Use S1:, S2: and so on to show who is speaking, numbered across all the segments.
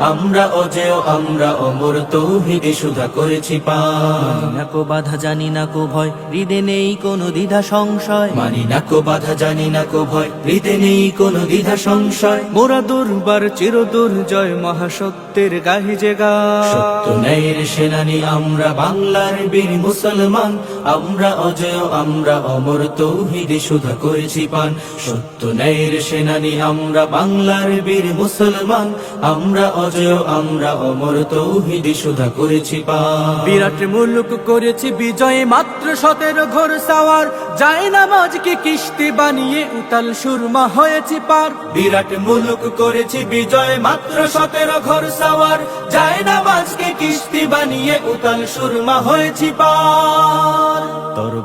S1: আমরা অজেয় আমরা অমর তৌহিদ সুধা করেছি পান
S2: কো বাধা জানি না কো ভয় হৃদে নেই কোনো দ্বিধা সংশয়।
S1: মানি না কো বাধা জানি না কো ভয় হৃদে নেই কোনো দ্বিধা সংশয়।
S2: মোরা দুর্বার চির দুর্জয় মহাসত্যের গাহি যে গা।
S1: সত্য ন্যায়ের সেনানি আমরা বাংলার বীর মুসলমান। আমরা অজেয় আমরা অমর তৌহিদে সুধা করেছি পান। সত্য ন্যায়ের সেনানি আমরা বাংলার বীর মুসলমান। আমরা অজয় আমরা অমর তৌহিদে সুধা করেছি পান
S2: বিরাট মুলুক করেছি বিজয় মাত্র সতেরো ঘোর সাওয়ার। যায় নামাজকে কিস্তি বানিয়ে উতাল সুরমা হয়েছি পার।
S1: বিরাট মুলুক করেছি বিজয় মাত্র সতেরো ঘর সাওয়ার। যায় না মাঝকে কিস্তি বানিয়ে উতাল সুরমা হয়েছি পার।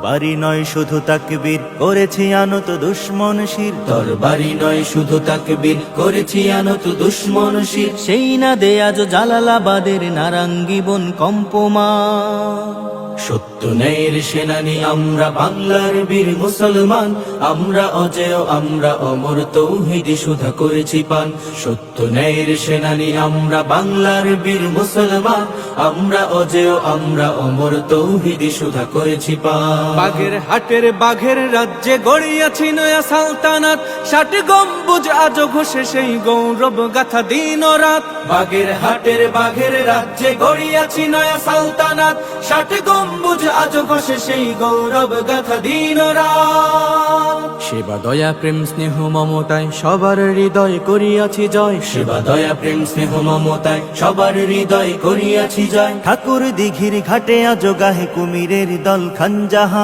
S2: তোর বাড়ি নয় শুধু তাকবীর করেছি আনত দুশ্মন শির।
S1: তোর বাড়ি নয় শুধু তাকবীর করেছি আনত দুশ্মন শির।
S2: সেই না দে আজ জালালাবাদের নারাঙ্গি বন কম্পমা
S1: সত্য ন্যায়ের সেনানি আমরা বাংলার বীর মুসলমান। আমরা অজেয় আমরা অমর তৌহিদি সুধা করেছি পান। সত্য ন্যায়ের সেনানি আমরা বাংলার বীর মুসলমান। আমরা অজেয় আমরা অমর তৌহিদি সুধা করেছি পান।
S2: বাঘের হাটের বাঘের রাজ্যে গড়িয়াছি নয়া সালতানাত। ষাট গম্বুজ আজ ঘষে সেই গৌরব গাথা দিন রাত।
S1: বাগের হাটের বাঘের রাজ্যে গড়িয়াছি নয়া সালতানাত। ষাট গম্বুজ আজ ঘষে সেই গৌরব গাথা দিন রাত।
S2: সেবা দয়া প্রেম স্নেহ মমতায় সবার হৃদয় করিয়াছি জয়।
S1: সেবা দয়া প্রেম স্নেহ মমতায় সবার হৃদয় করিয়াছি জয়।
S2: ঠাকুর দিঘির ঘাটে আজ গাহে কুমিরের দল খানজাহান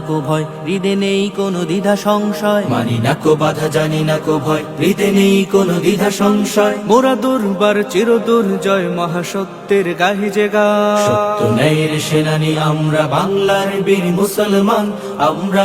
S2: কো ভয় হৃদে নেই কোনো দ্বিধা সংশয়।
S1: মানি না কো বাধা জানি না কো ভয় হৃদে নেই কোনো দ্বিধা সংশয়।
S2: মোরা দুর্বার চির দুর্জয় মহাসত্যের গাহি যে
S1: সত্য নেয়ের সেনানি আমরা বাংলার বীর মুসলমান আমরা